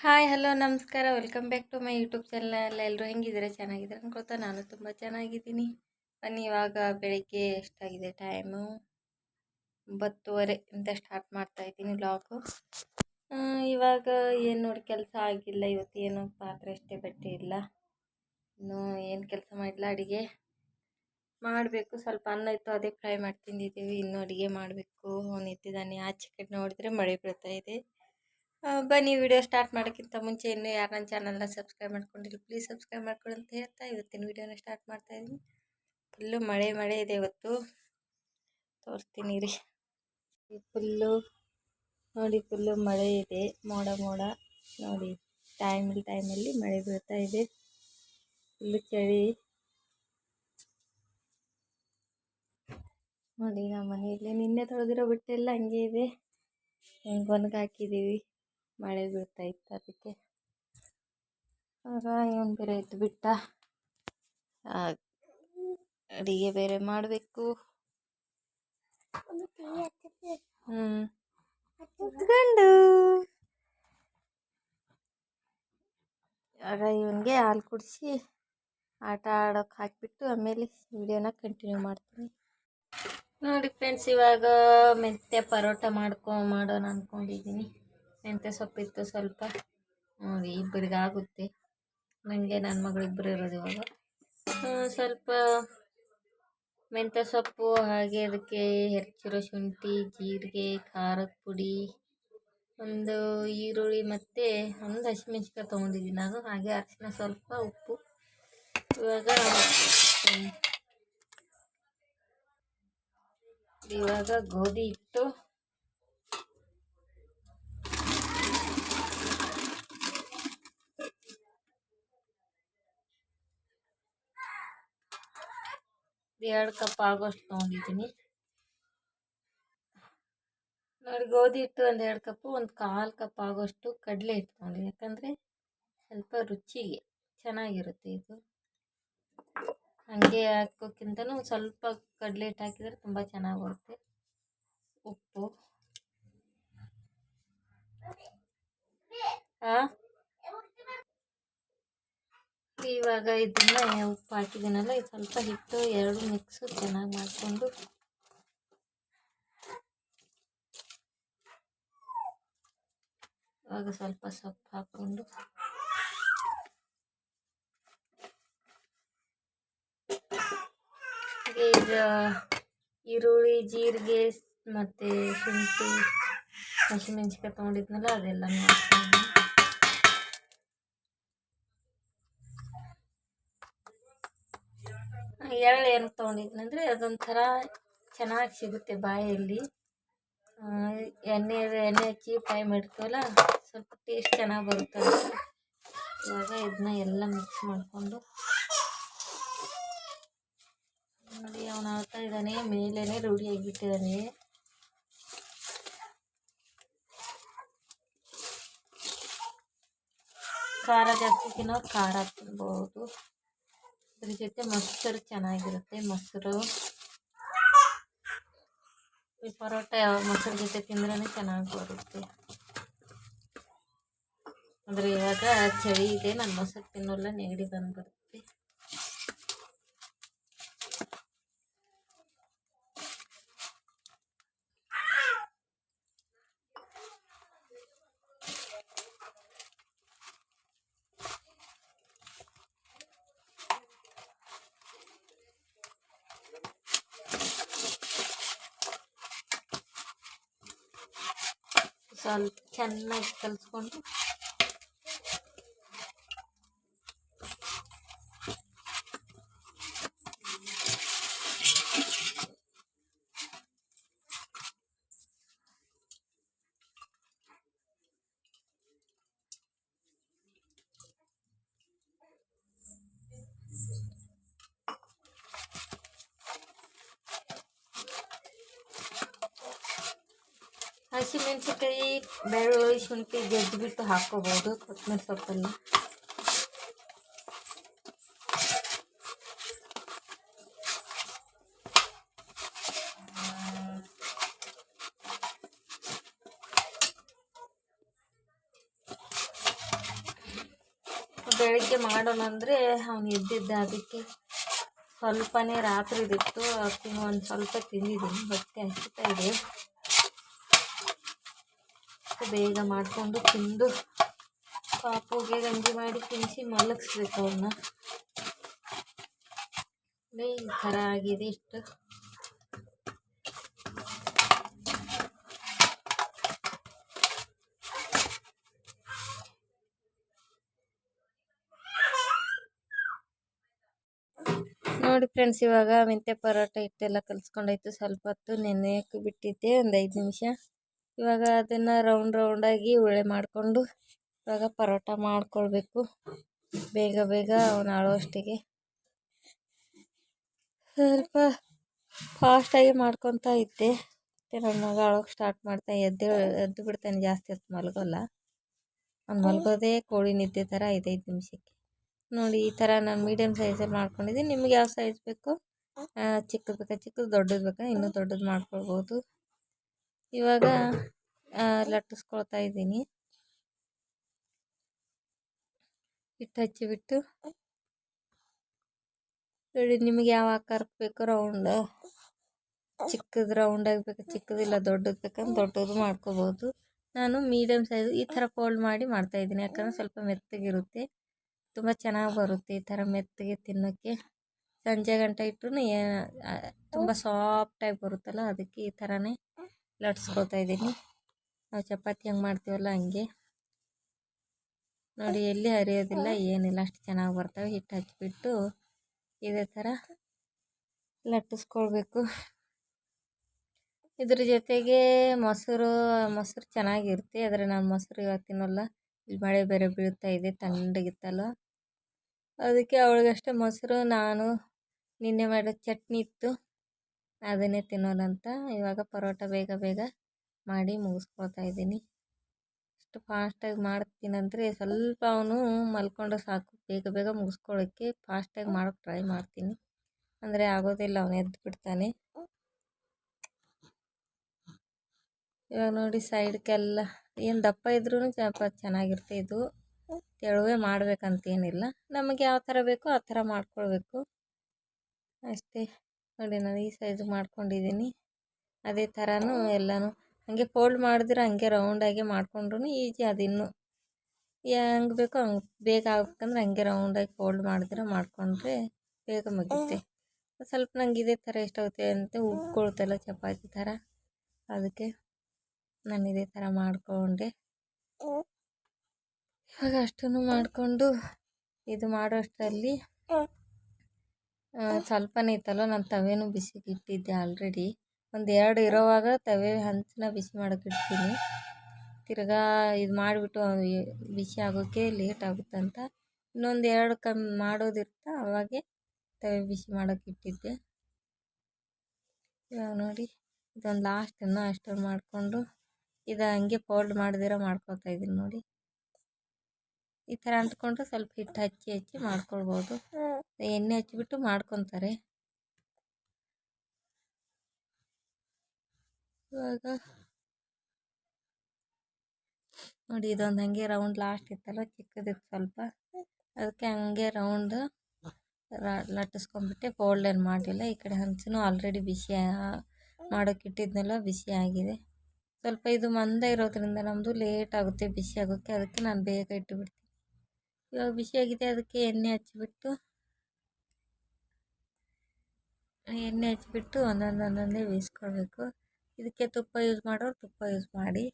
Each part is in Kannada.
ಹಾಯ್, ಹಲೋ, ನಮಸ್ಕಾರ. Welcome back to my YouTube channel ಎಲ್ಲರೂ ಹೆಂಗಿದ್ದೀರಾ? ಚೆನ್ನಾಗಿದ್ದಾರೆ ಅನ್ಕೊಳ್ತಾ ನಾನು ತುಂಬ ಚೆನ್ನಾಗಿದ್ದೀನಿ. ಬನ್ನಿ, ಇವಾಗ ಬೆಳಿಗ್ಗೆ ಎಷ್ಟಾಗಿದೆ ಟೈಮು ಒಂಬತ್ತುವರೆ ಅಂತ ಸ್ಟಾರ್ಟ್ ಮಾಡ್ತಾ ಇದ್ದೀನಿ ಇವಾಗ ಏನು ನೋಡಿ ಕೆಲಸ ಆಗಿಲ್ಲ. ಇವತ್ತು ಏನು ಪಾತ್ರೆ ಅಷ್ಟೇ, ಬಟ್ಟೆ ಇಲ್ಲ. ಇನ್ನೂ ಏನು ಕೆಲಸ ಮಾಡಿಲ್ಲ, ಅಡುಗೆ ಮಾಡಬೇಕು. ಸ್ವಲ್ಪ ಅನ್ನ ಇತ್ತು, ಅದೇ ಫ್ರೈ ಮಾಡಿ ತಿಂದಿದ್ದೀವಿ. ಇನ್ನೂ ಅಡುಗೆ ಮಾಡಬೇಕು. ಎತ್ತಿದ್ದಾನೆ ಆಚೆ ಕಡೆ ನೋಡಿದ್ರೆ ಮಳೆ ಬೀಳ್ತಾಯಿದೆ ಬನ್ನಿ ವಿಡಿಯೋ ಸ್ಟಾರ್ಟ್ ಮಾಡೋಕ್ಕಿಂತ ಮುಂಚೆ ಇನ್ನೂ ಯಾರು ನನ್ನ ಚಾನಲ್ನ ಸಬ್ಸ್ಕ್ರೈಬ್ ಮಾಡ್ಕೊಂಡಿಲ್ಲ ಪ್ಲೀಸ್ ಸಬ್ಸ್ಕ್ರೈಬ್ ಮಾಡ್ಕೊಳ್ಳಿ ಅಂತ ಹೇಳ್ತಾ ಇವತ್ತಿನ ವಿಡಿಯೋನ ಸ್ಟಾರ್ಟ್ ಮಾಡ್ತಾ ಇದ್ದೀನಿ. ಫುಲ್ಲು ಮಳೆ ಮಳೆ ಇದೆ ಇವತ್ತು. ತೋರಿಸ್ತೀನಿ ರೀ ಫುಲ್ಲು, ನೋಡಿ ಫುಲ್ಲು ಮಳೆ ಇದೆ, ಮೋಡ ಮೋಡ. ನೋಡಿ ಟೈಮಲ್ಲಿ ಟೈಮಲ್ಲಿ ಮಳೆ ಬೀಳ್ತಾ ಇದೆ. ಫುಲ್ಲು ಚಳಿ. ನೋಡಿ, ನಮ್ಮ ಮನೆಯಲ್ಲಿ ನಿನ್ನೆ ತೊಳೆದಿರೋ ಬಿಟ್ಟೆಲ್ಲ ಹಂಗೆ ಇದೆ. ಹಿಂಗೆ ಒಣಗಿ ಹಾಕಿದ್ದೀವಿ ಮಳೆ ಬೀಳ್ತಾ ಇತ್ತು ಅದಕ್ಕೆ. ಆಗ ಇವನು ಬೇರೆ ಎದ್ದು ಬಿಟ್ಟ? ಅಡಿಗೆ ಬೇರೆ ಮಾಡಬೇಕು. ಹ್ಞೂ ಆಗ ಇವನಿಗೆ ಹಾಲು ಕುಡಿಸಿ ಆಟ ಆಡೋಕೆ ಹಾಕಿಬಿಟ್ಟು ಆಮೇಲೆ ವಿಡಿಯೋನ ಕಂಟಿನ್ಯೂ ಮಾಡ್ತೀನಿ. ನೋಡಿ ಫ್ರೆಂಡ್ಸ್ ಇವಾಗ ಮೆಂತ್ಯ ಪರೋಟ ಮಾಡ್ಕೊ, ಮಾಡೋಣ ಅಂದ್ಕೊಂಡಿದ್ದೀನಿ ಮೆಂತ್ಯ ಸೊಪ್ಪಿತ್ತು ಸ್ವಲ್ಪ ಇಬ್ಬರಿಗೆ ಆಗುತ್ತೆ. ನನಗೆ ನನ್ನ ಮಗಳು ಇಬ್ಬರು ಇರೋದು ಇವಾಗ. ಸ್ವಲ್ಪ ಮೆಂತ್ಯ ಸೊಪ್ಪು, ಹಾಗೆ ಅದಕ್ಕೆ ಹೆಚ್ಚಿರೋ ಶುಂಠಿ, ಜೀರಿಗೆ, ಖಾರದ ಪುಡಿ, ಒಂದು ಈರುಳ್ಳಿ ಮತ್ತು ಒಂದು ಹಸಿಮೆಣ್ಸಿಕಾಯಿ ತೊಗೊಂಡಿದ್ದೀನಿ ನಾನು. ಹಾಗೆ ಅರಿಶಿನ ಸ್ವಲ್ಪ ಉಪ್ಪು. ಇವಾಗ ಇವಾಗ ಗೋಧಿ ಹಿಟ್ಟು ಎರಡು ಕಪ್ ಆಗೋಷ್ಟು ತೊಗೊಂಡಿದ್ದೀನಿ. ನೋಡಿ, ಗೋಧಿ ಹಿಟ್ಟು ಒಂದು ಎರಡು ಕಪ್ಪು ಒಂದು ಕಾಲು ಕಪ್ ಆಗೋಷ್ಟು ಕಡಲೆ ಹಿಟ್ಟು ಯಾಕಂದರೆ ಸ್ವಲ್ಪ ರುಚಿಗೆ ಚೆನ್ನಾಗಿರುತ್ತೆ ಇದು. ಹಾಗೆ ಹಾಕೋಕ್ಕಿಂತನೂ ಸ್ವಲ್ಪ ಕಡಲೆ ಹಿಟ್ಟು ಹಾಕಿದರೆ ತುಂಬ ಚೆನ್ನಾಗಿ ಬರುತ್ತೆ. ಉಪ್ಪು. ಹಾಂ ಇವಾಗ ಇದನ್ನ ಉಪ್ಪು ಹಾಕಿದ್ದೀನಲ್ಲ, ಇದು ಸ್ವಲ್ಪ ಹಿಟ್ಟು, ಎರಡು ಮಿಕ್ಸು ಚೆನ್ನಾಗಿ ಮಾಡಿಕೊಂಡು. ಇವಾಗ ಸ್ವಲ್ಪ ಸೊಪ್ಪು ಹಾಕ್ಕೊಂಡು. ಈಗ ಈರುಳ್ಳಿ, ಜೀರಿಗೆ, ಮತ್ತು ಶುಂಠಿ ಹಸಿಮೆಣ್ಸಿಕಾಯಿ ತೊಗೊಂಡಿದ್ನಲ್ಲ, ಅದೆಲ್ಲ ಹಾಕ್ಕೊಂಡು ಎಳ್ಳು ಏನು ತೊಗೊಂಡಿದ್ನಂದರೆ ಅದೊಂಥರ ಚೆನ್ನಾಗಿ ಸಿಗುತ್ತೆ ಬಾಯಲ್ಲಿ. ಎಣ್ಣೆ ಎಣ್ಣೆ ಹಚ್ಚಿ ಫ್ರೈ ಮಾಡ್ತೀವಲ್ಲ, ಸ್ವಲ್ಪ ಟೇಸ್ಟ್ ಚೆನ್ನಾಗಿ ಬರುತ್ತೆ ಇವಾಗ ಇದನ್ನ ಎಲ್ಲ ಮಿಕ್ಸ್ ಮಾಡಿಕೊಂಡು. ನೋಡಿ ಅವನು ಆಡ್ತಾ ಇದ್ದಾನೆ ಮೇಲೇ ರೂಢಿಯಾಗಿಟ್ಟಿದ್ದಾನೆ ಖಾರ ಜಾಸ್ತಿ ತಿನ್ನೋ ಖಾರ ತಿನ್ಬೋದು. ಅದ್ರ ಜೊತೆ ಮೊಸರು ಚೆನ್ನಾಗಿರುತ್ತೆ. ಮೊಸರು ಈ ಪರೋಟ ಮೊಸರು ಜೊತೆ ತಿಂದ್ರೇ ಚೆನ್ನಾಗಿ ಬರುತ್ತೆ. ಆದರೆ ಇವಾಗ ಚಳಿ ಇದೆ, ನಾನು ಮೊಸರು ತಿನ್ನೋಲ್ಲ, ನೆಗಡಿ ಬಂದ್ಬಿಡುತ್ತೆ. ಸ್ವಲ್ಪ ಚೆನ್ನಾಗಿ ಹಸಿಮೆಣಸಿನ್ಕಾಯಿ ಬೆಳ್ಳುಳ್ಳಿ ಶುಂಠಿ ಜಜ್ಜಿಬಿಟ್ಟು ಹಾಕ್ಕೋಬೋದು, ಕೊತ್ತಂಬರಿ ಸೊಪ್ಪನ್ನು. ಬೆಳಿಗ್ಗೆ ಮಾಡೋಣ ಅಂದರೆ ಅವನು ಎದ್ದಿದ್ದೆ ಅದಕ್ಕೆ ಸ್ವಲ್ಪನೇ ರಾತ್ರಿ ರಾತ್ರಿದಿತ್ತು ಅದಕ್ಕೆ ಒಂದು ಸ್ವಲ್ಪ ತಿಂದಿದ್ದೀನಿ, ಹೊಟ್ಟೆ ಹಸಿತಾ ಇದೆ. ಬೇಗ ಮಾಡಿಕೊಂಡು ತಿಂದು ಪಾಪುಗೆ ಗಂಜಿ ಮಾಡಿ ತಿನ್ನಿಸಿ ಮಲಗಿಸ್ಬೇಕು ಅವನ್ನ ಈ ಥರ ಆಗಿದೆ ಇಷ್ಟು. ನೋಡಿ ಫ್ರೆಂಡ್ಸ್ ಇವಾಗ ಮೆಂತ್ಯ ಪರೋಟ ಹಿಟ್ಟೆಲ್ಲ ಕಲಿಸ್ಕೊಂಡಾಯ್ತು. ಸ್ವಲ್ಪ ಹೊತ್ತು ನೆನೆಯಕ್ಕೆ ಬಿಟ್ಟಿದ್ದೆ. ಒಂದು ಐದು ನಿಮಿಷ. ಇವಾಗ ಅದನ್ನು ರೌಂಡ್ ರೌಂಡಾಗಿ ಉಳೆ ಮಾಡಿಕೊಂಡು ಇವಾಗ ಪರೋಟ ಮಾಡ್ಕೊಳ್ಬೇಕು. ಬೇಗ ಬೇಗ ಅವನು ಆಳುವಷ್ಟಿಗೆ. ಸ್ವಲ್ಪ ಫಾಸ್ಟಾಗಿ ಮಾಡ್ಕೊತಾ ಇದ್ದೆ. ಮತ್ತು ನನ್ನ ಮಗ ಅಳೋಕೆ ಸ್ಟಾರ್ಟ್ ಮಾಡ್ತಾ ಎದ್ದು ಎದ್ದು ಬಿಡ್ತಾನೆ ಜಾಸ್ತಿ ಹೊತ್ತು ಮಲಗೋಲ್ಲ. ಅವ್ನು ಮಲಗೋದೇ ಕೋಳಿ ನಿದ್ದೆ ಥರ ಐದೈದು ನಿಮಿಷಕ್ಕೆ. ನೋಡಿ ಈ ಥರ ನಾನು ಮೀಡಿಯಮ್ ಸೈಜಲ್ಲಿ ಮಾಡ್ಕೊಂಡಿದ್ದೀನಿ. ನಿಮ್ಗೆ ಯಾವ ಸೈಜ್ ಬೇಕು? ಚಿಕ್ಕದು ಬೇಕಾ? ಚಿಕ್ಕದು ದೊಡ್ಡದು ಬೇಕಾ? ಇನ್ನೂ ದೊಡ್ಡದು ಮಾಡ್ಕೊಳ್ಬೋದು. ಇವಾಗ ಲಟ್ಟಿಸ್ಕೊಳ್ತಾ ಇದ್ದೀನಿ. ಹಿಟ್ಟು ಹಚ್ಚಿಬಿಟ್ಟು. ನೋಡಿ, ನಿಮಗೆ ಯಾವ ಆಕಾರಕ್ಕೆ ಬೇಕು ರೌಂಡ್. ಚಿಕ್ಕದು ರೌಂಡಾಗಿ ಬೇಕು ಚಿಕ್ಕದಿಲ್ಲ ದೊಡ್ಡದು ಬೇಕಂದ್ರೆ ದೊಡ್ಡದು ಮಾಡ್ಕೋಬೋದು. ನಾನು ಮೀಡಿಯಮ್ ಸೈಜ್ ಈ ಥರ ಫೋಲ್ಡ್ ಮಾಡಿ ಮಾಡ್ತಾಯಿದ್ದೀನಿ ಯಾಕಂದರೆ ಸ್ವಲ್ಪ ಮೆತ್ತಗಿರುತ್ತೆ. ತುಂಬ ಚೆನ್ನಾಗಿ ಬರುತ್ತೆ ಈ ಥರ ಮೆತ್ತಗೆ ತಿನ್ನೋಕ್ಕೆ. ಸಂಜೆ ಗಂಟೆ ಇಟ್ಟರು ತುಂಬ ಸಾಫ್ಟಾಗಿ ಬರುತ್ತಲ್ಲ, ಅದಕ್ಕೆ ಈ ಥರನೇ ಲಟ್ಸ್ಕೊತಾ ಇದ್ದೀನಿ. ನಾವು ಚಪಾತಿ ಹೆಂಗೆ ಮಾಡ್ತೀವಲ್ಲ ಹಂಗೆ. ನೋಡಿ ಎಲ್ಲಿ ಹರಿಯೋದಿಲ್ಲ, ಏನಿಲ್ಲ, ಅಷ್ಟು ಚೆನ್ನಾಗಿ ಬರ್ತವೆ. ಹಿಟ್ಟು ಹಚ್ಚಿಬಿಟ್ಟು ಇದೇ ಥರ ಲಟ್ಟಿಸ್ಕೊಳ್ಬೇಕು. ಇದ್ರ ಜೊತೆಗೆ ಮೊಸರು ಮೊಸರು ಚೆನ್ನಾಗಿರುತ್ತೆ. ಆದರೆ ನಾನು ಮೊಸರು ಇವತ್ತಿನಲ್ಲ ಇಲ್ಲಿ ಮಳೆ ಬೇರೆ ಬೀಳ್ತಾ ಇದೆ, ತಣ್ಣಗಿತ್ತಲ್ಲ. ಅದಕ್ಕೆ ಅವಳಿಗಷ್ಟೇ ಮೊಸರು, ನಾನು ನಿನ್ನೆ ಮಾಡೋ ಚಟ್ನಿ ಇತ್ತು. ಅದನ್ನೇ ತಿನ್ನೋಣಂತ ಇವಾಗ ಪರೋಟ ಬೇಗ ಬೇಗ ಮಾಡಿ ಮುಗಿಸ್ಕೊಳ್ತಾ ಇದ್ದೀನಿ. ಅಷ್ಟು ಫಾಸ್ಟಾಗಿ ಮಾಡ್ತೀನಂದರೆ ಸ್ವಲ್ಪ ಅವನು ಮಲ್ಕೊಂಡ್ರೆ ಸಾಕು. ಬೇಗ ಬೇಗ ಮುಗಿಸ್ಕೊಳ್ಳೋಕ್ಕೆ ಫಾಸ್ಟಾಗಿ ಮಾಡೋಕ್ಕೆ ಟ್ರೈ ಮಾಡ್ತೀನಿ. ಅಂದರೆ ಆಗೋದಿಲ್ಲ, ಅವನು ಎದ್ದು ಬಿಡ್ತಾನೆ. ಇವಾಗ ನೋಡಿ ಸೈಡ್ಗೆಲ್ಲ ಏನು ದಪ್ಪ ಇದ್ರೂ ಸ್ವಲ್ಪ ಚೆನ್ನಾಗಿರುತ್ತೆ ಇದು. ತೆಳುವೆ ಮಾಡಬೇಕಂತೇನಿಲ್ಲ. ನಮಗೆ ಯಾವ ಥರ ಬೇಕೋ ಆ ಥರ ಮಾಡ್ಕೊಳ್ಬೇಕು. ಅಷ್ಟೇ. ನೋಡಿ ನಾನು ಈ ಸೈಜ್ ಮಾಡ್ಕೊಂಡಿದ್ದೀನಿ. ಅದೇ ಥರನೂ ಎಲ್ಲನೂ. ಹಾಗೆ ಫೋಲ್ಡ್ ಮಾಡಿದ್ರೆ ಹಂಗೆ ರೌಂಡಾಗೆ ಮಾಡ್ಕೊಂಡ್ರು ಈಜಿ ಅದು ಇನ್ನು. ಹೆಂಗೆ ಬೇಕೋ ಹಂಗೆ ಬೇಗ ಆಗ್ಬೇಕಂದ್ರೆ ಹಂಗೆ ರೌಂಡಾಗಿ ಫೋಲ್ಡ್ ಮಾಡಿದ್ರೆ ಮಾಡಿಕೊಂಡ್ರೆ ಬೇಗ ಮುಗಿಯುತ್ತೆ. ಸ್ವಲ್ಪ ನಂಗೆ ಇದೇ ಥರ ಎಷ್ಟಾಗುತ್ತೆ ಅಂತ ಉಬ್ಕೊಳ್ತಲ್ಲ ಚಪಾತಿ ಥರ ಅದಕ್ಕೆ ನಾನು ಇದೇ ಥರ ಮಾಡಿಕೊಂಡೆ. ಇವಾಗ ಅಷ್ಟನ್ನು ಮಾಡಿಕೊಂಡು ಇದು ಮಾಡೋಷ್ಟರಲ್ಲಿ ಸ್ವಲ್ಪನೇ ಇತ್ತಲ್ಲ ನಾನು ತವೆನೂ ಬಿಸಿಗೆ ಇಟ್ಟಿದ್ದೆ ಆಲ್ರೆಡಿ ಒಂದು ಎರಡು ಇರೋವಾಗ ತವೆ ಹಂಚನ್ನ ಬಿಸಿ ಮಾಡೋಕೆ ಇಡ್ತೀನಿ. ತಿರ್ಗಾ ಇದು ಮಾಡಿಬಿಟ್ಟು ಬಿಸಿ ಆಗೋಕ್ಕೆ ಲೇಟ್ ಆಗುತ್ತಂತ ಇನ್ನೊಂದು ಎರಡು ಕಮ್ಮಿ ಮಾಡೋದಿರ್ತಾ ಅವಾಗೆ ತವೆ ಬಿಸಿ ಮಾಡೋಕೆ ಇಟ್ಟಿದ್ದೆ. ಇವಾಗ ನೋಡಿ ಇದೊಂದು ಲಾಸ್ಟ್ ಇನ್ನೂ ಅಷ್ಟೊಂದು ಮಾಡಿಕೊಂಡು ಇದು ಹಂಗೆ ಫೋಲ್ಡ್ ಮಾಡ್ದಿರ ಮಾಡ್ಕೊತಾ ಇದ್ದೀನಿ ನೋಡಿ. ಈ ಥರ ಅಂಟ್ಕೊಂಡ್ರೆ ಸ್ವಲ್ಪ ಹಿಟ್ಟು ಹಚ್ಚಿ ಹಚ್ಚಿ ಮಾಡ್ಕೊಳ್ಬೋದು. ಎಣ್ಣೆ ಹಚ್ಚಿಬಿಟ್ಟು ಮಾಡ್ಕೊತಾರೆ. ಇವಾಗ ನೋಡಿ ಇದೊಂದು ಹಂಗೆ ರೌಂಡ್ ಲಾಸ್ಟ್ ಇತ್ತಲ್ಲ, ಚಿಕ್ಕದಿತ್ತು ಸ್ವಲ್ಪ. ಅದಕ್ಕೆ ಹಂಗೆ ರೌಂಡ್ ಲಟ್ಟಿಸ್ಕೊಂಬಿಟ್ಟೆ ಫೋಲ್ಡ್ ಏನು ಮಾಡಿಲ್ಲ ಈ ಕಡೆ ಹಂಚು ಆಲ್ರೆಡಿ ಬಿಸಿ ಮಾಡೋಕೆ ಇಟ್ಟಿದ್ನೆಲ್ಲ ಬಿಸಿ ಆಗಿದೆ. ಸ್ವಲ್ಪ ಇದು ಮಂದ ಇರೋದ್ರಿಂದ ನಮ್ಮದು ಲೇಟ್ ಆಗುತ್ತೆ ಬಿಸಿ ಆಗೋಕ್ಕೆ ಅದಕ್ಕೆ ನಾನು ಬೇಗ ಇಟ್ಟುಬಿಡ್ತೀನಿ ಇವಾಗ ಆಗಿದೆ, ಅದಕ್ಕೆ ಎಣ್ಣೆ ಹಚ್ಚಿಬಿಟ್ಟು ಎಣ್ಣೆ ಹಚ್ಚಿಬಿಟ್ಟು ಒಂದೊಂದು ಒಂದೊಂದೇ ಬೇಯಿಸ್ಕೊಳ್ಬೇಕು. ಇದಕ್ಕೆ ತುಪ್ಪ ಯೂಸ್ ಮಾಡೋರು ತುಪ್ಪ ಯೂಸ್ ಮಾಡಿ.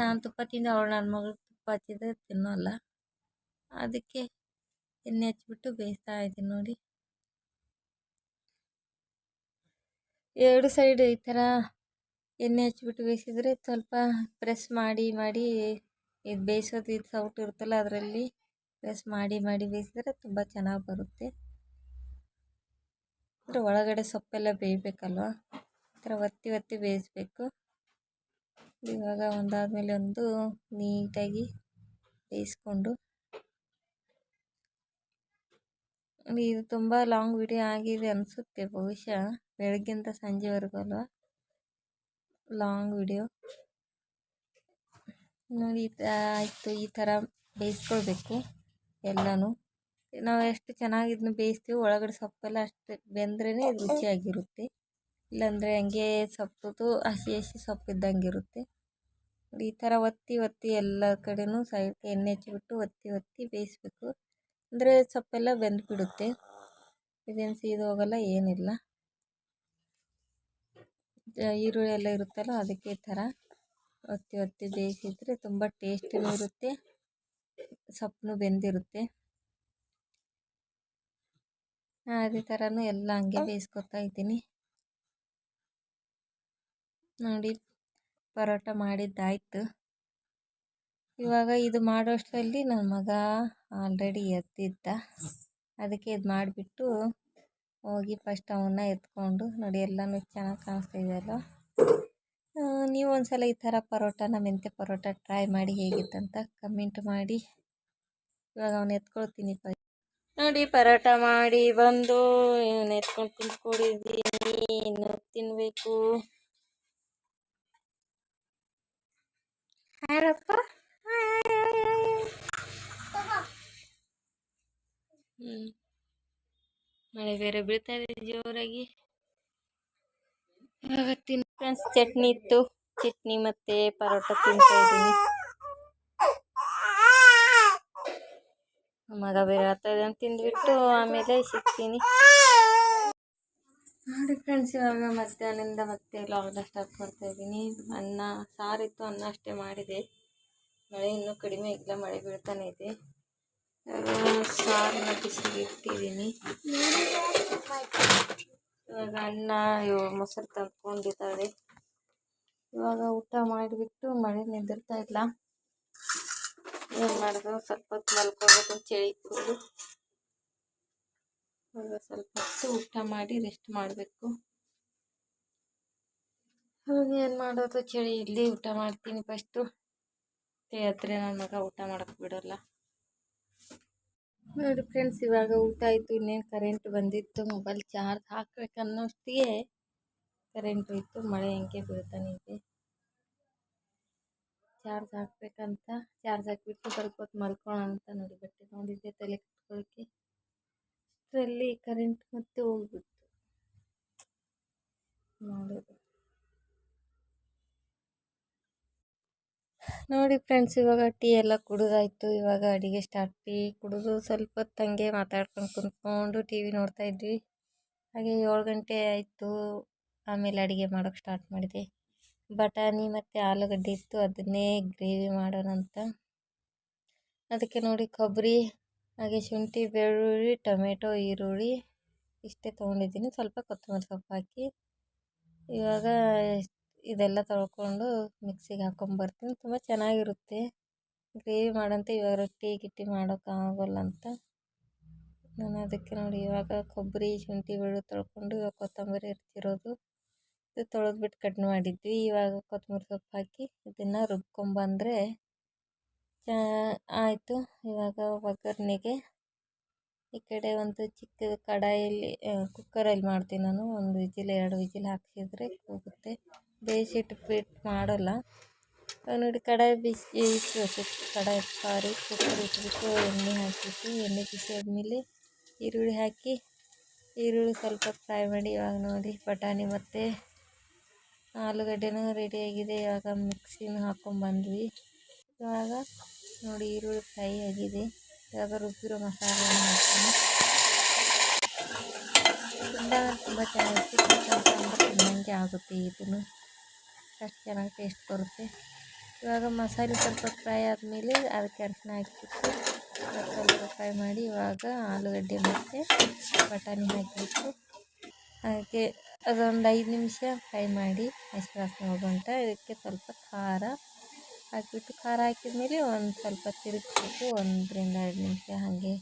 ನಾನು ತುಪ್ಪ ತಿಂದು, ಅವಳು ನನ್ನ ಮಗಳು ತುಪ್ಪ ಹಚ್ಚಿದ್ರೆ ತಿನ್ನೋಲ್ಲ. ಅದಕ್ಕೆ ಎಣ್ಣೆ ಹಚ್ಚಿಬಿಟ್ಟು ಬೇಯಿಸ್ತಾ ಇದ್ದೀನಿ ನೋಡಿ. ಎರಡು ಸೈಡ್ ಈ ಥರ ಎಣ್ಣೆ ಹಚ್ಚಿಬಿಟ್ಟು ಬೇಯಿಸಿದರೆ ಸ್ವಲ್ಪ ಪ್ರೆಸ್ ಮಾಡಿ ಮಾಡಿ ಇದು ಬೇಯಿಸೋದು ಇದು ಸೌಟ್ ಇರುತ್ತಲ್ಲ ಅದರಲ್ಲಿ ಪ್ರೆಸ್ ಮಾಡಿ ಮಾಡಿ ಬೇಯಿಸಿದರೆ ತುಂಬ ಚೆನ್ನಾಗಿ ಬರುತ್ತೆ. ಅಂದರೆ ಒಳಗಡೆ ಸೊಪ್ಪೆಲ್ಲ ಬೇಯಬೇಕಲ್ವ? ಈ ಥರ ಒತ್ತಿ ಒತ್ತಿ ಬೇಯಿಸ್ಬೇಕು. ಇವಾಗ ಒಂದಾದಮೇಲೆ ಒಂದು ನೀಟಾಗಿ ಬೇಯಿಸ್ಕೊಂಡು. ಇದು ತುಂಬ ಲಾಂಗ್ ವಿಡಿಯೋ ಆಗಿದೆ ಅನಿಸುತ್ತೆ ಬಹುಶಃ. ಬೆಳಗ್ಗಿಂದ ಸಂಜೆವರೆಗೂ ಅಲ್ವಾ? ಲಾಂಗ್ ವಿಡಿಯೋ ನೋಡಿ ಆಯಿತು. ಈ ಥರ ಬೇಯಿಸ್ಕೊಳ್ಬೇಕು ಎಲ್ಲನೂ. ನಾವು ಎಷ್ಟು ಚೆನ್ನಾಗಿ ಇದನ್ನ ಬೇಯಿಸ್ತೀವಿ ಒಳಗಡೆ ಸೊಪ್ಪೆಲ್ಲ ಅಷ್ಟು ಬೆಂದ್ರೇ ಇದು ರುಚಿಯಾಗಿರುತ್ತೆ. ಇಲ್ಲಾಂದರೆ ಹಂಗೆ ಸೊಪ್ಪದು ಹಸಿ ಹಸಿ ಸೊಪ್ಪು ಇದ್ದಂಗೆ ಇರುತ್ತೆ ಈ ಥರ ಒತ್ತಿ ಒತ್ತಿ ಎಲ್ಲ ಕಡೆನೂ ಸೈಡ್ಗೆ ಎಣ್ಣೆ ಹಚ್ಚಿಬಿಟ್ಟು ಒತ್ತಿ ಒತ್ತಿ ಬೇಯಿಸ್ಬೇಕು. ಅಂದರೆ ಸೊಪ್ಪೆಲ್ಲ ಬೆಂದ್ಬಿಡುತ್ತೆ. ಇದೇನು ಸೀದು ಹೋಗಲ್ಲ, ಏನಿಲ್ಲ. ಈರುಳ್ಳಿ ಎಲ್ಲ ಇರುತ್ತಲ್ಲ, ಅದಕ್ಕೆ ಈ ಥರ ಒತ್ತಿ ಒತ್ತಿ ಬೇಯಿಸಿದರೆ ತುಂಬ ಟೇಸ್ಟಿನೂ ಇರುತ್ತೆ ಸೊಪ್ಪು ಬೆಂದಿರುತ್ತೆ. ಅದೇ ಥರನೂ ಎಲ್ಲ ಹಂಗೆ ಬೇಯಿಸ್ಕೊತಾ ಇದ್ದೀನಿ. ನೋಡಿ ಪರೋಟ ಮಾಡಿದ್ದಾಯಿತು. ಇವಾಗ ಇದು ಮಾಡೋಷ್ಟರಲ್ಲಿ ನನ್ನ ಮಗ ಆಲ್ರೆಡಿ ಎದ್ದಿದ್ದ. ಅದಕ್ಕೆ ಇದು ಮಾಡಿಬಿಟ್ಟು ಹೋಗಿ ಫಸ್ಟ್ ಅವನ್ನ ಎತ್ಕೊಂಡು ನೋಡಿ ಎಲ್ಲನೂ ಚೆನ್ನಾಗಿ ಕಾಣಿಸ್ತಾ ಇದೆಯಲ್ಲ. ನೀವು ಒಂದ್ಸಲ ಈ ಥರ ಪರೋಟನ ಮೆಂತ್ಯ ಪರೋಟ ಟ್ರೈ ಮಾಡಿ ಹೇಗಿತ್ತಂತ ಕಮೆಂಟ್ ಮಾಡಿ. ಇವಾಗ ಅವನ್ನ ಎತ್ಕೊಳ್ತೀನಿ ನೋಡಿ ಪರೋಟ ಮಾಡಿ ಬಂದು ಎತ್ಕೊಂಡು ಕುಂತ್ಕೊಂಡಿದ್ದೀನಿ ಇನ್ನು ತಿನ್ಬೇಕು. ಮಳೆ ಬೇರೆ ಬೀಳ್ತಾ ಇದೆ ಜೋರಾಗಿ. ತಿನ್ ಫ್ರೆಂಡ್ಸ್ ಚಟ್ನಿ ಇತ್ತು. ಚಟ್ನಿ ಮತ್ತೆ ಪರೋಟ ತಿಂತಾ ಇದ್ದೀನಿ ಮಗ ಬೇರೆ ಆಗ್ತಾ ಇದೆ ಅಂತ ತಿಂದ್ಬಿಟ್ಟು ಆಮೇಲೆ ಸಿಗ್ತೀನಿ. ನೋಡಿ ಫ್ರೆಂಡ್ಸ್ ಇವಾಗ ಮಧ್ಯಾಹ್ನದಿಂದ ಮತ್ತೆ ಲಾಗ್ನ ಸ್ಟಾರ್ಟ್ ಮಾಡ್ತಾ ಇದ್ದೀನಿ. ಅನ್ನ, ಸಾರಿತ್ತು, ಅನ್ನ ಅಷ್ಟೇ ಮಾಡಿದೆ. ಮಳೆ ಇನ್ನೂ ಕಡಿಮೆ ಇಲ್ಲ ಮಳೆ ಬೀಳ್ತಾನೆ ಇದೆ. ಸಾರು ಬಿಸಿಗೆ ಇಟ್ಟಿದ್ದೀನಿ. ಇವಾಗ ಅನ್ನ ಮೊಸರು ತಂದ್ಕೊಂಡಿದ್ದಾರೆ. ಇವಾಗ ಊಟ ಮಾಡಿಬಿಟ್ಟು ಮಳೆ ನಿಂದಿರ್ತಾ ಇಲ್ಲ. ಏನು ಮಾಡೋದು? ಸ್ವಲ್ಪ ಹೊತ್ತು ಮಲ್ಕೋಬೇಕು ಚಳಿ ಫುಲ್ಲು ಇವಾಗ ಸ್ವಲ್ಪ ಹೊತ್ತು ಊಟ ಮಾಡಿ ರೆಸ್ಟ್ ಮಾಡಬೇಕು. ಇವಾಗ ಏನು ಮಾಡೋದು ಚಳಿ ಇಲ್ಲಿ ಊಟ ಮಾಡ್ತೀನಿ ಫಸ್ಟು ಆದರೆ ನನ್ನ ಮಗ ಊಟ ಮಾಡೋಕ್ಕೆ ಬಿಡೋಲ್ಲ. ನೋಡಿ ಫ್ರೆಂಡ್ಸ್ ಇವಾಗ ಊಟ ಆಯಿತು, ಇನ್ನೇನು ಕರೆಂಟ್ ಬಂದಿತ್ತು ಮೊಬೈಲ್ ಚಾರ್ಜ್ ಹಾಕ್ಬೇಕನ್ನೋಷ್ಟಿಗೆ ಕರೆಂಟ್ ಹೋಯಿತು, ಮಳೆ ಹೆಂಗೆ ಬೀಳ್ತಾನೆ ಇದೆ ಚಾರ್ಜ್ ಹಾಕ್ಬೇಕಂತ, ಚಾರ್ಜ್ ಹಾಕಿಬಿಟ್ಟು ಸ್ವಲ್ಪ ಹೊತ್ತು ಅಂತ ನೋಡಿ ಬಟ್ಟೆ ನೋಡಿದ್ದೆ ತಲೆ ಕಟ್ಕೊಳ್ಳೋಕ್ಕೆ ಅಷ್ಟರಲ್ಲಿ ಕರೆಂಟ್ ಮತ್ತೆ ಹೋಗ್ಬಿಟ್ಟು ನೋಡೋದು. ನೋಡಿ ಫ್ರೆಂಡ್ಸ್ ಇವಾಗ ಟೀ ಎಲ್ಲ ಕುಡಿದಾಯ್ತು. ಇವಾಗ ಅಡುಗೆ ಸ್ಟಾರ್ಟ್ ಟೀ ಕುಡಿದು ಸ್ವಲ್ಪ ಹೊತ್ತು ಮಾತಾಡ್ಕೊಂಡು ಕುಂತ್ಕೊಂಡು ಟಿ ವಿ ನೋಡ್ತಾ ಇದ್ವಿ. ಹಾಗೆ ಏಳು ಗಂಟೆ ಆಯಿತು. ಆಮೇಲೆ ಅಡುಗೆ ಮಾಡೋಕ್ಕೆ ಸ್ಟಾರ್ಟ್ ಮಾಡಿದೆ. ಬಟಾಣಿ ಮತ್ತು ಆಲೂಗಡ್ಡೆ ಇತ್ತು, ಅದನ್ನೇ ಗ್ರೇವಿ ಮಾಡೋಣ ಅಂತ. ಅದಕ್ಕೆ ನೋಡಿ ಕೊಬ್ಬರಿ, ಹಾಗೆ ಶುಂಠಿ, ಬೆಳ್ಳುಳ್ಳಿ, ಟೊಮೆಟೊ, ಈರುಳ್ಳಿ ಇಷ್ಟೇ ತೊಗೊಂಡಿದ್ದೀನಿ. ಸ್ವಲ್ಪ ಕೊತ್ತಂಬರಿ ಸೊಪ್ಪು ಹಾಕಿ ಇವಾಗ ಇದೆಲ್ಲ ತೊಳ್ಕೊಂಡು ಮಿಕ್ಸಿಗೆ ಹಾಕೊಂಬರ್ತೀನಿ. ತುಂಬ ಚೆನ್ನಾಗಿರುತ್ತೆ. ಗ್ರೇವಿ ಮಾಡಂತ ಇವಾಗ ರೊಟ್ಟಿ ಗಿಟ್ಟಿ ಮಾಡೋಕ್ಕಾಗಲ್ಲ ಅಂತ. ನಾನು ಅದಕ್ಕೆ ನೋಡಿ ಇವಾಗ ಕೊಬ್ಬರಿ, ಶುಂಠಿ, ಬೆಳ್ಳುಳ್ಳಿ ತೊಳ್ಕೊಂಡು ಇವಾಗ ಕೊತ್ತಂಬರಿ ಹೆಚ್ಚಿರೋದು. ಇದು ತೊಳೆದ್ಬಿಟ್ಟು ಕಟ್ ಮಾಡಿದ್ವಿ. ಇವಾಗ ಕೊತ್ತಂಬರಿ ಸೊಪ್ಪು ಹಾಕಿ ಇದನ್ನು ರುಬ್ಕೊಂಬಂದರೆ ಚ, ಆಯಿತು. ಇವಾಗ ಒಗ್ಗರಣೆಗೆ ಈ ಕಡೆ ಒಂದು ಚಿಕ್ಕ ಕಡಾಯಲ್ಲಿ ಕುಕ್ಕರಲ್ಲಿ ಮಾಡ್ತೀನಿ ನಾನು. ಒಂದು ವಿಜಿಲ್, ಎರಡು ವಿಜಿಲ್ ಹಾಕಿಸಿದ್ರೆ ಹೋಗುತ್ತೆ ಬೇಯಿಸಿಟ್ಬಿಟ್ಟು ಮಾಡೋಲ್ಲ. ನೋಡಿ ಕಡಾಯಿ ಬಿಸಿ ಇಟ್ಟು ಕಡಾಯಿ, ಸಾರಿ, ಕುಕ್ಕರ್ ಇಟ್ಬಿಟ್ಟು ಎಣ್ಣೆ ಹಾಕಿಬಿಟ್ಟು, ಎಣ್ಣೆ ಬಿಸಿ ಆದಮೇಲೆ ಈರುಳ್ಳಿ ಹಾಕಿ, ಈರುಳ್ಳಿ ಸ್ವಲ್ಪ ಫ್ರೈ ಮಾಡಿ ಇವಾಗ ನೋಡಿ, ಬಟಾಣಿ ಮತ್ತು ಆಲೂಗಡ್ಡೆನೂ ರೆಡಿಯಾಗಿದೆ ಇವಾಗ ಮಿಕ್ಸಿನ ಹಾಕ್ಕೊಂಬಂದ್ವಿ ಇವಾಗ ನೋಡಿ ಈರುಳ್ಳಿ ಫ್ರೈ ಆಗಿದೆ. ಇವಾಗ ರುಬ್ಬಿರೋ ಮಸಾಲೆ ಹಾಕ್ತೀನಿ. ತುಂಬ ತುಂಬ ತಿನ್ನಂಗೆ ಆಗುತ್ತೆ ಇದನ್ನು. ಅಷ್ಟು ಚೆನ್ನಾಗಿ ಟೇಸ್ಟ್ ಬರುತ್ತೆ. ಇವಾಗ ಮಸಾಲೆ ಸ್ವಲ್ಪ ಫ್ರೈ ಆದಮೇಲೆ ಅದಕ್ಕೆ ಅರಿಶಿನ ಹಾಕಿಬಿಟ್ಟು ಸ್ವಲ್ಪ ಫ್ರೈ ಮಾಡಿ ಇವಾಗ ಆಲೂಗಡ್ಡೆ ಮತ್ತು ಬಟಾಣಿ ಹಾಕಿಬಿಟ್ಟು ಹಾಗೆ ಅದೊಂದು ಐದು ನಿಮಿಷ ಫ್ರೈ ಮಾಡಿ ಹಸಿ ವಾಸನೆ ಹೋಗುವಂತ ಇದಕ್ಕೆ ಸ್ವಲ್ಪ ಖಾರ ಹಾಕಿಬಿಟ್ಟು ಖಾರ ಹಾಕಿದ ಮೇಲೆ ಒಂದು ಸ್ವಲ್ಪ ತಿರುಗಿಸ್ಬಿಟ್ಟು ಒಂದರಿಂದ ಎರಡು ನಿಮಿಷ ಹಾಗೆ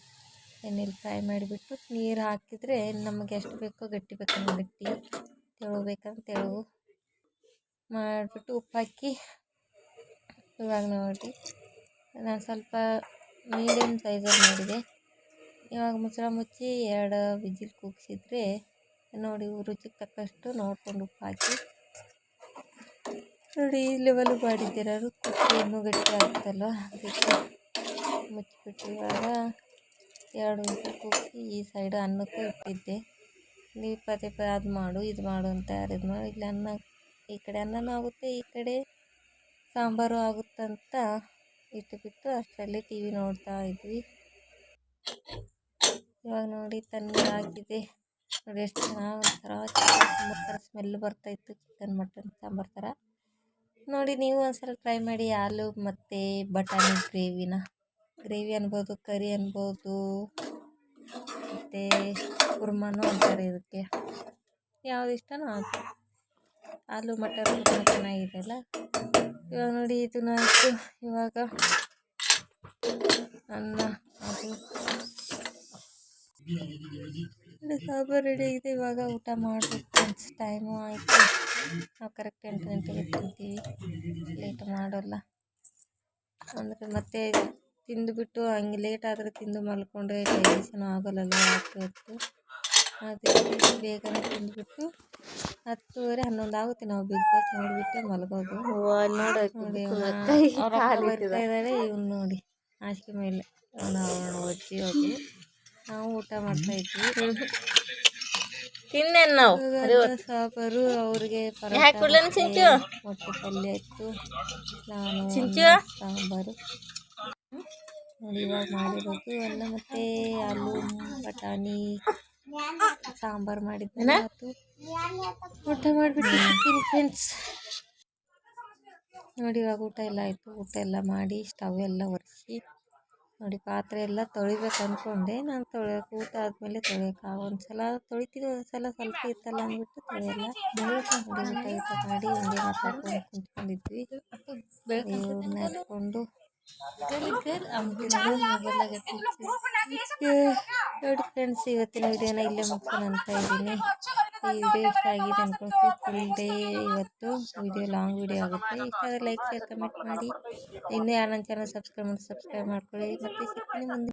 ಎಣ್ಣೆಲಿ ಫ್ರೈ ಮಾಡಿಬಿಟ್ಟು ನೀರು ಹಾಕಿದರೆ ನಮಗೆ ಎಷ್ಟು ಬೇಕೋ ಗಟ್ಟಿ ಬೇಕಂದ್ರೆ ಗಟ್ಟಿ ತೆಳು ಬೇಕಂದ್ರೆ ತೆಳು ಮಾಡಿಬಿಟ್ಟು ಉಪ್ಪು ಹಾಕಿ ಇವಾಗ ನೋಡಿ. ನಾನು ಸ್ವಲ್ಪ ಮೀಡಿಯಮ್ ಸೈಜಲ್ಲಿ ಮಾಡಿದೆ. ಇವಾಗ ಮುಚ್ಚಳ ಮುಚ್ಚಿ ಎರಡು ವಿಜಿಲ್ ಕೂಗಿಸಿದ್ರೆ ನೋಡಿ ರುಚಿಗೆ ತಕ್ಕಷ್ಟು ನೋಡಿಕೊಂಡು ಉಪ್ಪು ಹಾಕಿ. ನೋಡಿ ಈ ಲೆವೆಲ್ ಮಾಡಿದ್ದೀರ ಕುಕ್ಕರ್ ಇನ್ನೂ ಗಟ್ಟಿ ಆಗುತ್ತಲ್ವ? ಅದಕ್ಕೆ ಮುಚ್ಚಿಬಿಟ್ಟು ಇವಾಗ ಎರಡು ಕುಕ್ಕಿ ಈ ಸೈಡು ಅನ್ನಕ್ಕೂ ಇಟ್ಟಿದ್ದೆ. ನೀವು ಪದೇ ಪದೇ ಅದು ಮಾಡು, ಇದು ಮಾಡು ಅಂತ ಯಾರು ಇದು ಮಾಡಿ. ಇಲ್ಲಿ ಅನ್ನ, ಈ ಕಡೆ ಅನ್ನನೂ ಆಗುತ್ತೆ, ಈ ಕಡೆ ಸಾಂಬಾರು ಆಗುತ್ತಂತ ಇಟ್ಟುಬಿಟ್ಟು ಅಷ್ಟರಲ್ಲಿ ಟಿ ವಿ ನೋಡ್ತಾ ಇದ್ವಿ. ಇವಾಗ ನೋಡಿ, ತನ್ನ ಹಾಕಿದೆ. ನೋಡಿ ಎಷ್ಟು ಚೆನ್ನಾಗಿ ಒಂಥರ ಚಿಕನ್ ಸಾಂಬಾರು ಥರ ಸ್ಮೆಲ್ ಬರ್ತಾಯಿತ್ತು ಚಿಕನ್ ಮಟನ್ ಸಾಂಬಾರು ಥರ ನೋಡಿ ನೀವು ಒಂದ್ಸಲ ಟ್ರೈ ಮಾಡಿ ಆಲೂ ಮತ್ತು ಬಟಾಣಿ ಗ್ರೇವಿನ. ಗ್ರೇವಿ ಅನ್ಬೋದು, ಕರಿ ಅನ್ಬೋದು, ಮತ್ತು ಕುರ್ಮಾನು ಅಂತಾರೆ ಇದಕ್ಕೆ ಯಾವ್ದು ಇಷ್ಟನೋ ಹಾಕಿ ಆಲೂ ಮಟನ್ ಚೆನ್ನಾಗಿದೆ ಅಲ್ಲ. ಇವಾಗ ನೋಡಿ ಇದನ್ನ ಆಯಿತು ಇವಾಗ ಅನ್ನ, ಅದು. ಸಾಂಬಾರು ರೆಡಿ ಆಗಿದೆ, ಇವಾಗ ಊಟ ಮಾಡಬೇಕು ಫ್ರೆಂಡ್ಸ್ ಟೈಮು ಆಯಿತು. ನಾವು ಕರೆಕ್ಟ್ ಎಂಟು ಗಂಟೆಗೆ ತಿಂತೀವಿ ಲೇಟ್ ಮಾಡೋಲ್ಲ. ಅಂದರೆ ಮತ್ತೆ ತಿಂದುಬಿಟ್ಟು ಹಂಗೆ ಲೇಟ್ ಆದರೆ ತಿಂದು ಮಲ್ಕೊಂಡ್ರೆ ಡೈಜೆಷನ್ ಆಗೋಲ್ಲಲ್ಲ ಹೊತ್ತು? ಅದಕ್ಕೆ ಬೇಗನೆ ತಿಂದುಬಿಟ್ಟು ಹತ್ತುವರೆ, ಹನ್ನೊಂದು ಆಗುತ್ತೆ. ನಾವು ಬಿಗ್ ಬಾಸ್ ನೋಡಿಬಿಟ್ಟು ಮಲಗೋದು. ನೋಡಿ ಇದ್ದಾರೆ ಇವ್ನು ನೋಡಿ. ಹಾಸಿಗೆ ಮೇಲೆ. ಅವನ ಅಜ್ಜಿ ಅವರು ನಾವು ಊಟ ಮಾಡ್ತಾ ಇದ್ವಿ. ತಿನ್ನೇನು ನಾವು? ಸಾಕರು ಅವ್ರಿಗೆ ಚಿಂಚು ಮೊಟ್ಟೆ ಪಲ್ಯ ಇತ್ತು. ನಾನು ಚಿಂಚು ಸಾಂಬಾರು. ನೋಡಿ ಇವಾಗ ಮಾಡಿರೋದು. ಎಲ್ಲ ಮತ್ತೆ ಆಲೂ ಬಟಾಣಿ ಸಾಂಬಾರು ಮಾಡಿದ್ದೆ ಊಟ ಮಾಡಿಬಿಟ್ಟು ಫ್ರೆಂಡ್ಸ್. ನೋಡಿ ಇವಾಗ ಊಟ ಎಲ್ಲ ಆಯಿತು. ಊಟ ಎಲ್ಲ ಮಾಡಿ ಸ್ಟವ್ ಎಲ್ಲ ಒರೆಸಿ. ನೋಡಿ ಪಾತ್ರೆ ಎಲ್ಲ ತೊಳಿಬೇಕು ಅಂದ್ಕೊಂಡೆ ನಾನು ತೊಳಿಯೋಕೆ ಊಟ ಆದಮೇಲೆ ತೊಳೆಯೋಕೆ ಒಂದ್ಸಲ ತೊಳಿತೀವಿ ಒಂದ್ಸಲ ಸ್ವಲ್ಪ ಇತ್ತಲ್ಲ ಅಂದ್ಬಿಟ್ಟು ತೊಳೆಯಲ್ಲ. ಬೆಳಗ್ಗೆ ಮಾಡಿ ಹಂಗೆ ಮಾತಾಡ್ಕೊಂಡು ಕುಂತ್ಕೊಂಡಿದ್ವಿ. ಇವ್ರನ್ನ ಎತ್ಕೊಂಡು ನೋಡಿ ಫ್ರೆಂಡ್ಸ್ ಇವತ್ತಿನ ವಿಡಿಯೋನ ಇಲ್ಲೇ ಮುಗಿಸೋಣ ಅಂತ ಇದ್ದೀನಿ ಈ ವಿಡಿಯೋ ಇಷ್ಟ ಆಗಿದೆ ಅನ್ಕೊಳ್ತೀವಿ ಫುಲ್ ಡೇ ಇವತ್ತು ವಿಡಿಯೋ ಲಾಂಗ್ ವಿಡಿಯೋ ಆಗುತ್ತೆ. ಇಷ್ಟ ಆದರೆ ಲೈಕ್ ಶೇರ್ ಕಮೆಂಟ್ ಮಾಡಿ. ಇನ್ನೂ ಯಾರು ನನ್ನ ಚಾನಲ್ ಸಬ್ಸ್ಕ್ರೈಬ್ ಮಾಡಿ ಸಬ್ಸ್ಕ್ರೈಬ್ ಮಾಡ್ಕೊಳ್ಳಿ ಮತ್ತೆ ಸಿಗ್ತೀನಿ ಮುಂದೆ.